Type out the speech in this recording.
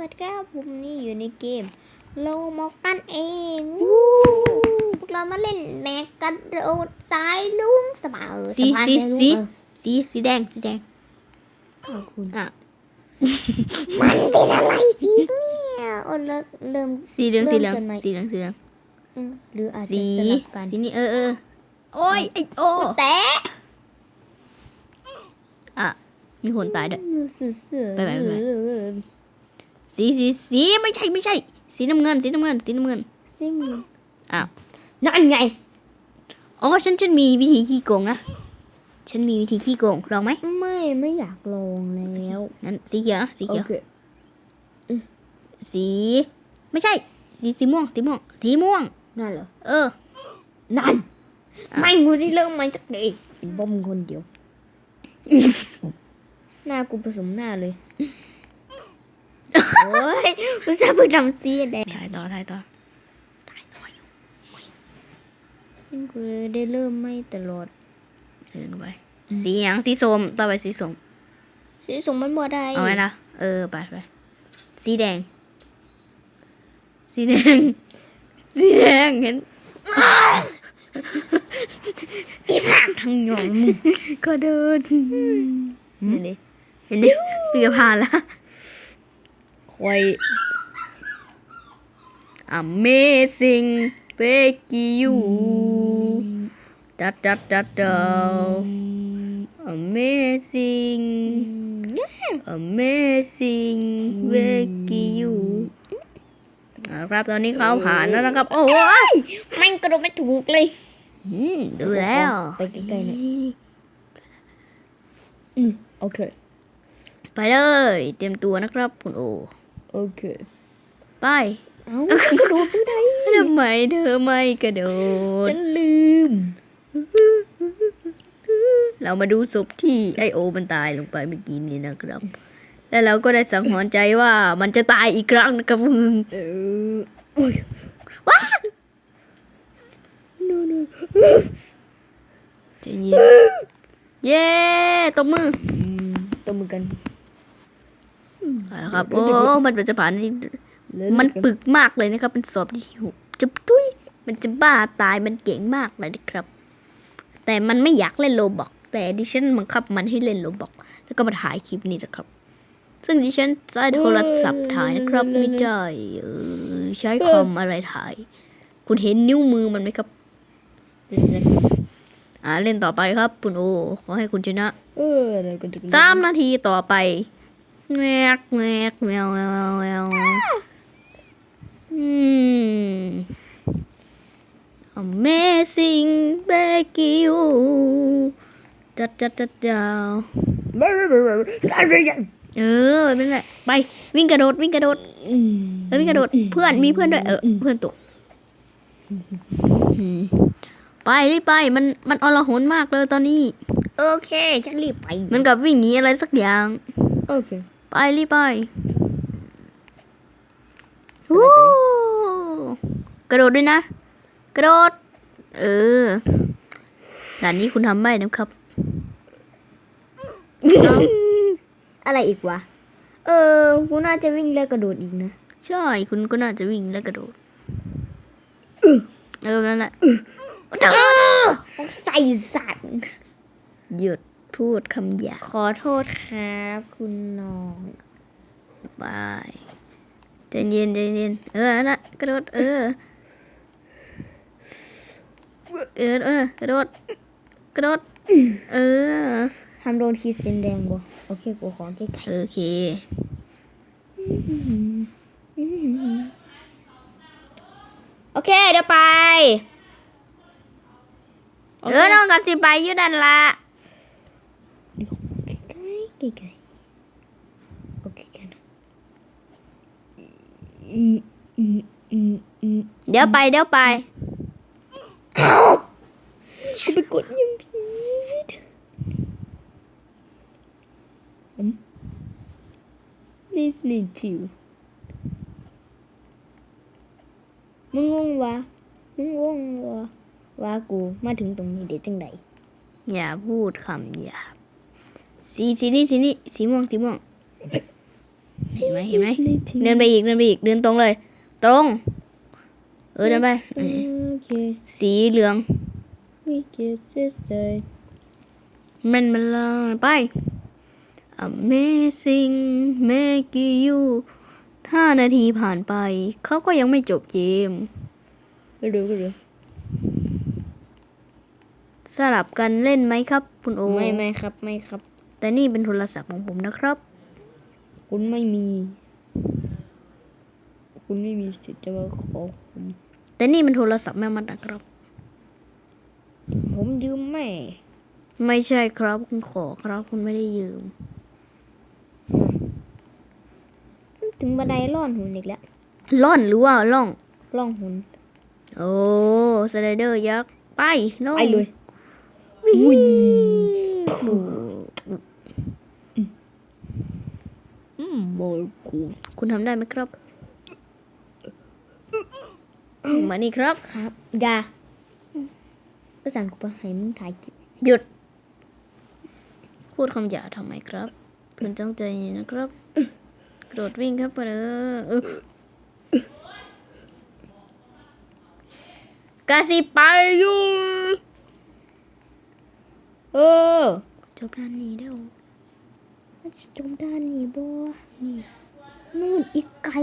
วัสดีครับผมนี่อยู่ในเกมโลมอกนั่นเองวู้พวกเรามาเล่นแมกกระโดดสายลุงสบายเออสีสบายสีใจลุงสีเออสีสีแดงสีแดงขอบคุณอะมันเป็นอะไรอีกเนี่ยโอ้เริ่มเริ่มสีเหลืองเริ่มสีเหลืองกันไหมสีเหลืองสีเหลืองอืมหรืออาจจะสีสลับกันสีนี่เออเออโอ้ยไอโอ้กูแตะอะมีคนตายด้วยสื่อไปไปไป สีสีสีไม่ใช่ไม่ใช่ สีน้ำเงิน สีน้ำเงิน สีน้ำเงินซิ่งอ้าวนั่นไงอ๋อฉันฉันมีวิธีขี้โกงนะฉันมีวิธีขี้โกงลองไหมไม่ไม่อยากลองแล้วงั้นสีเขียวนะสีโอเขียวเคสีไม่ใช่ สีสีม่วงสีม่วงสีม่วงนั่นเหรอเออ นั่นไม่กูที่เริ่มมาจากเด็กบอมคนเดียว หน้ากูผสมหน้าเลย โอ้ยกูจะไปทำซีแดงถ่ายต่อถ่ายต่อกูได้เริ่มไม่ตลอดเดินไป สีหยังสีส้มต่อไปสีส้มสีส่งมันบ่ได้เอาไว้นะเออไปไปสีแดง สีแดง สีแดงเห็นทางหยองมึงก็เดินเห็นดิเห็นดิเกือบผ่านละ ควาย Amazing Becky you ดัดดัดดัดดาว Amazing Amazing Becky you เอาครับตอนนี้เขาผ่านแล้วนะครับ โอ้ยแม่งกระโดดไม่ถูกเลยอืมดูแล้ว ไปใกล้ๆหน่อยโอเค ไปเลย เตรียมตัวนะครับ คุณโอ โอเค ไป เอ้ากระโดดไม่ได้ทำไมเธอไม่กระโดด ฉันลืม เรามาดูศพที่ไอโอมันตายลงไปเมื่อกี้นี้นะครับ แล้วเราก็ได้สังหรณ์ใจว่ามันจะตายอีกครั้งนะครับมึงเออโอ้ยว้า no no ใจเย็นเย้ตบมือตัวมือกันเอาละ ครับ โอ้ มันเป็นจะผ่านนี่มันปึกมากเลยนะครับ เป็นสอบที่หกจะตุ้ย มันจะบ้าตาย มันเก่งมากเลยนะครับ แต่มันไม่อยากเล่นโลบอก แต่ดิฉันบังคับมันให้เล่นโลบอก แล้วก็มาถ่ายคลิปนี้นะครับ ซึ่งดิฉันใช้โทรศัพท์ถ่ายนะครับ ไม่ใช่เออใช้คอมอะไรถ่าย คุณเห็นนิ้วมือมันไหมครับอ่าเล่นต่อไปครับ คุณโอ ขอให้คุณชนะเอออะไรกันสามนาทีต่อไป แงกแงกแมวแมวแมวอืม Amazing Becky you จัดจัดจัดดาวเออไม่เป็นไรไปวิ่งกระโดดวิ่งกระโดดเออวิ่งกระโดดเพื่อนมีเพื่อนด้วยเออเพื่อนตกอืมไปรีบไปมันมันอลหนมากเลยตอนนี้ โอเคฉันรีบไปเหมันกับวิ่งหนีอะไรสักอย่าง โอเค ไปรีบไปวู้กระโดดด้วยนะ กระโดด เออด่านนี้คุณทำไม่นะครับ อะไรอีกวะ เออกูน่าจะวิ่งแล้วกระโดดอีกนะ ใช่ คุณก็น่าจะวิ่งและกระโดด เออ นั่นแหละใส่สัตว์หยุด พูดคำหยาบขอโทษครับ คุณน้องบายใจเย็นใจเย็นเออนั่นน่ะกระโดดเออเออเออกระโดดกระโดดเออทำโดนขีดเส้นแดงบ่โอเคกูขอแก้ไขโอเคโอเคเดี๋ยวไปเออน้องกับสิไปอยู่นั่นละใกล้ ใกล้ใกล้ใกล้โอเคแค่นั้นอืมอืมอืมอืมเดี๋ยวไปเดี๋ยวไปกูไปกดยังผิดอืม Listening to มึงงงวะมึงงงวะว่ากูมาถึงตรงนี้เดี๋ยวจังไดอย่าพูดคำหยาบ สีสีนี้สีนี้สีม่วงสีม่วง เห็นไหมเห็นไหมเดินไปอีกเดินไปอีกเดินตรงเลย ตรง เออเดินไปเออโอเคสีเหลือง we get this day มันมันเลยไป Amazing make you ห้านาทีผ่านไป เขาก็ยังไม่จบเกมก็ดูก็ดูสลับกันเล่นไหมครับ คุณโอ ไม่ไม่ครับ ไม่ครับ แต่นี่เป็นโทรศัพท์ของผมนะครับ คุณไม่มี คุณไม่มีสิทธิ์จะมาขอผมแต่นี่เป็นโทรศัพท์แม่มันนะครับ ผมยืมแม่ ไม่ใช่ครับ คุณขอครับคุณไม่ได้ยืม ถึงบันไดล่อนหุ่นอีกแล้วล่อนหรือว่าล่อง ล่องหุ่นโอ้สไลเดอร์ยักษ์ ไปล่องไปเลยวิ่ง อุ้ย ดู อืมโมกู คุณทำได้ไหมครับ มานี่ครับครับอยาประสานกูไปให้มึงถ่ายคลิปหยุด พูดคำหยาบทำไมครับคุณจ้องใจเย็นนะครับ กระโดดวิ่งครับไปเลยเออกาสิไปอยู่เออจบด้านนี้แล้วมันจะจมด้านนี้บ่นี่ นู่นอีกไกล